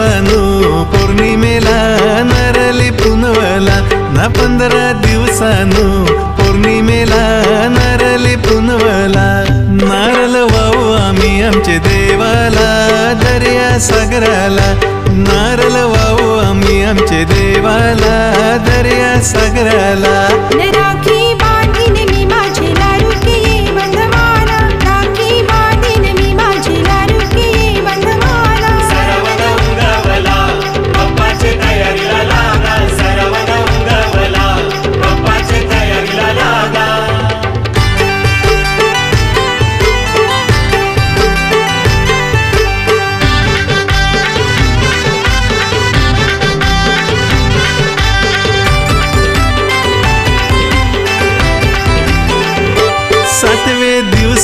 दिवसानो पौर्णिमेला नरली पुनवला ना पंधरा दिवसानो पौर्णिमेला नरली पुनवला. नारल वाहू आम्ही आमचे देवाला दर्या सागराला. नारल वाहू आम्ही आमचे देवाला दर्या सागराला.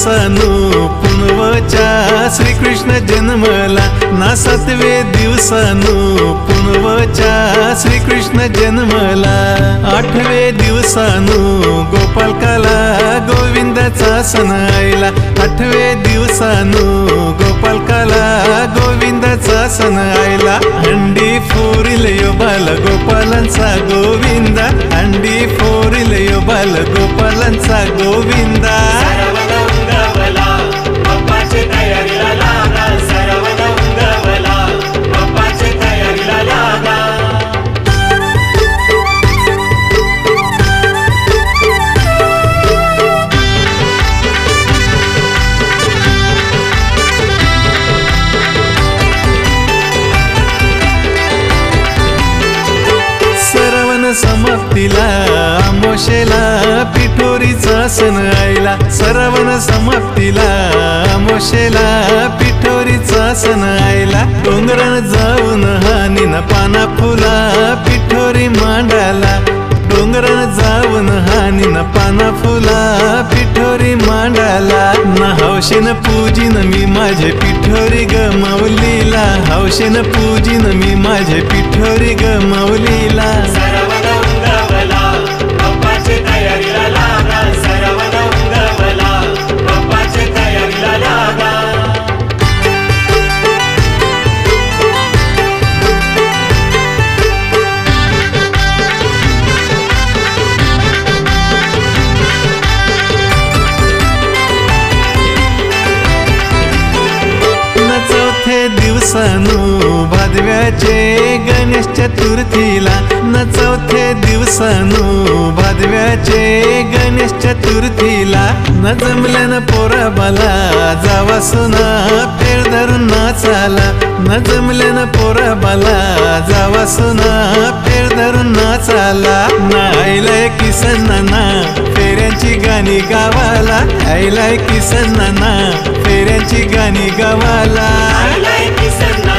दिवसानो पुनवच्या श्रीकृष्ण जन्मला ना सातवे दिवसानो पुनवच्या श्रीकृष्ण जन्मला. आठवे दिवसानो गोपालकाला गोविंदाचा सण आठवे दिवसानो गोपालकाला गोविंदाचा सण आईला अंडी फोरिल यो बाल गोपालांचा गोविंदा. अंडी फोरिल यो बाल गोपालांचा गोविंदा. आमोशेला पिठोरीचा सण आईला सरवण समाप्तीला मोशेला पिठोरीचा सण आईला. डोंगरान जाऊन हानीन पाना फुला पिठोरी मांडाला. डोंगरान जाऊन हानीन पाना फुला पिठोरी मांडाला. ना हौशेन पूजिन मी माझे पिठोरी ग माऊलीला हौशेन पूजीन मी माझे पिठोरी ग माऊलीला सणू भादव्याचे गणेश चतुर्थीला न चौथे दिवसानू भादव्याचे गणेश चतुर्थीला न जमल्यानं पोरा बाला जावा सुना पेर धरून नाचाला. न जमल्यानं पोरा बाला जावा सुना पेर धरून नाचाला. ना आईलाय किसन ना फेऱ्यांची गाणी गावाला. आयलाय किसन ना फेऱ्यांची गाणी गावाला. said no.